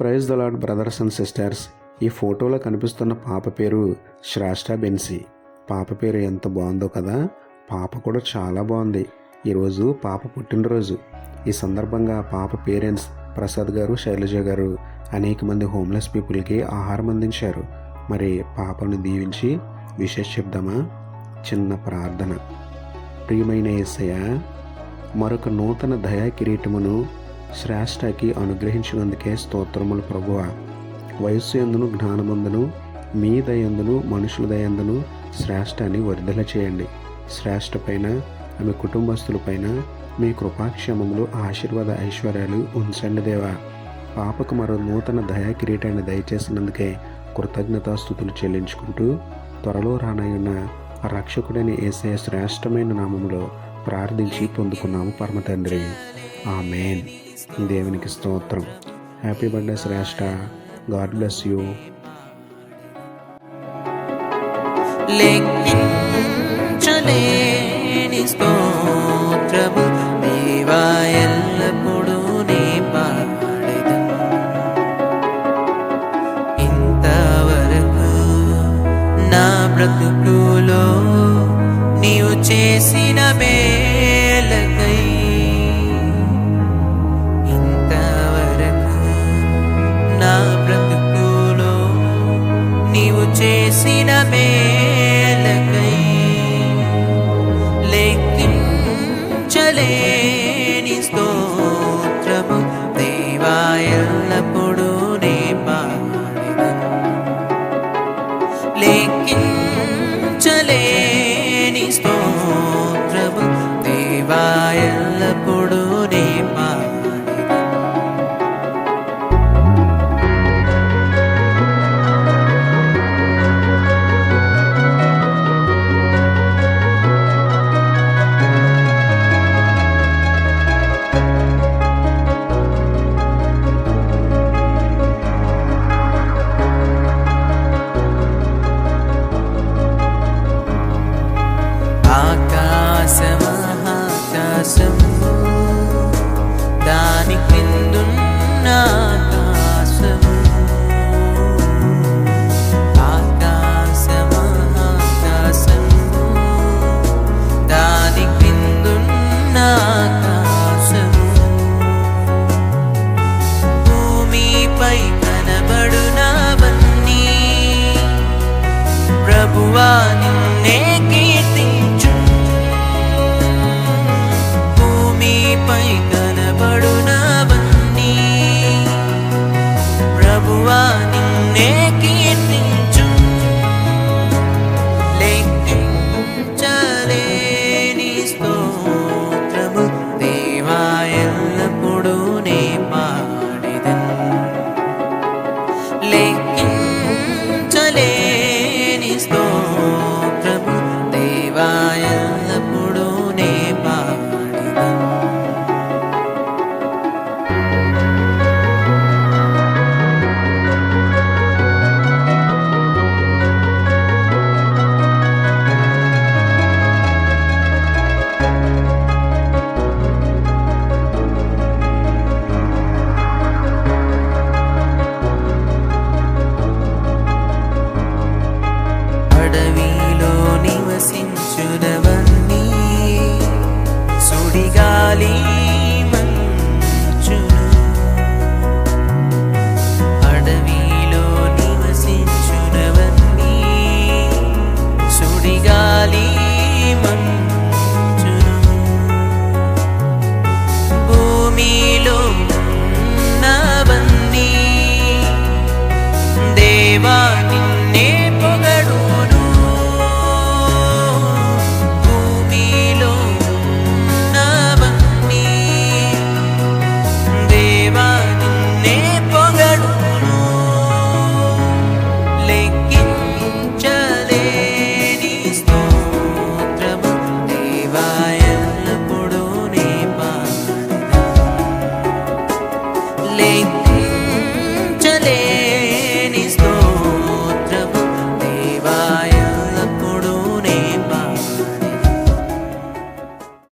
Praise the Lord brothers and sisters. ఈ ఫోటోలో కనిపిస్తున్న పాప పేరు శ్రాష్ట బెన్సీ. పాప పేరు ఎంత బాగుందో కదా? పాప కూడా చాలా బాగుంది. ఈరోజు పాప పుట్టినరోజు. ఈ సందర్భంగా పాప పేరెంట్స్ ప్రసాద్ గారు శైలజ గారు అనేక మంది హోమ్లెస్ పీపుల్కి ఆహారం అందించారు. మరి పాపను దీవించి విశేష చెప్దామా? చిన్న ప్రార్థన. ప్రియమైన యేసయ్య మరొక నూతన దయా కిరీటమును శ్రేష్టకి అనుగ్రహించినందుకే స్తోత్రములు ప్రభువ. వయస్సు ఎందును జ్ఞానమందును మీ దయందును మనుషుల దయందును శ్రేష్టాన్ని వరిదల చేయండి. శ్రేష్ట పైన ఆమె కుటుంబస్తులపైన మీ కృపాక్షేమములు ఆశీర్వాద ఐశ్వర్యాలు ఉంచండి దేవా. పాపకు మరో నూతన దయా కిరీటాన్ని దయచేసినందుకే కృతజ్ఞతాస్థుతులు చెల్లించుకుంటూ త్వరలో రానయ్యున్న రక్షకుడైన ఏసే శ్రేష్టమైన నామములో ప్రార్థించి పొందుకున్నాము పరమ తండ్రి ఆమెన్. దేవునికి స్తోత్రం. Happy birthday Shreshta. God bless you లెక్కించలేని నా నీవు చేసిన మే చేసిన మే buwan వికసించునవన్నీ సుడిగాలి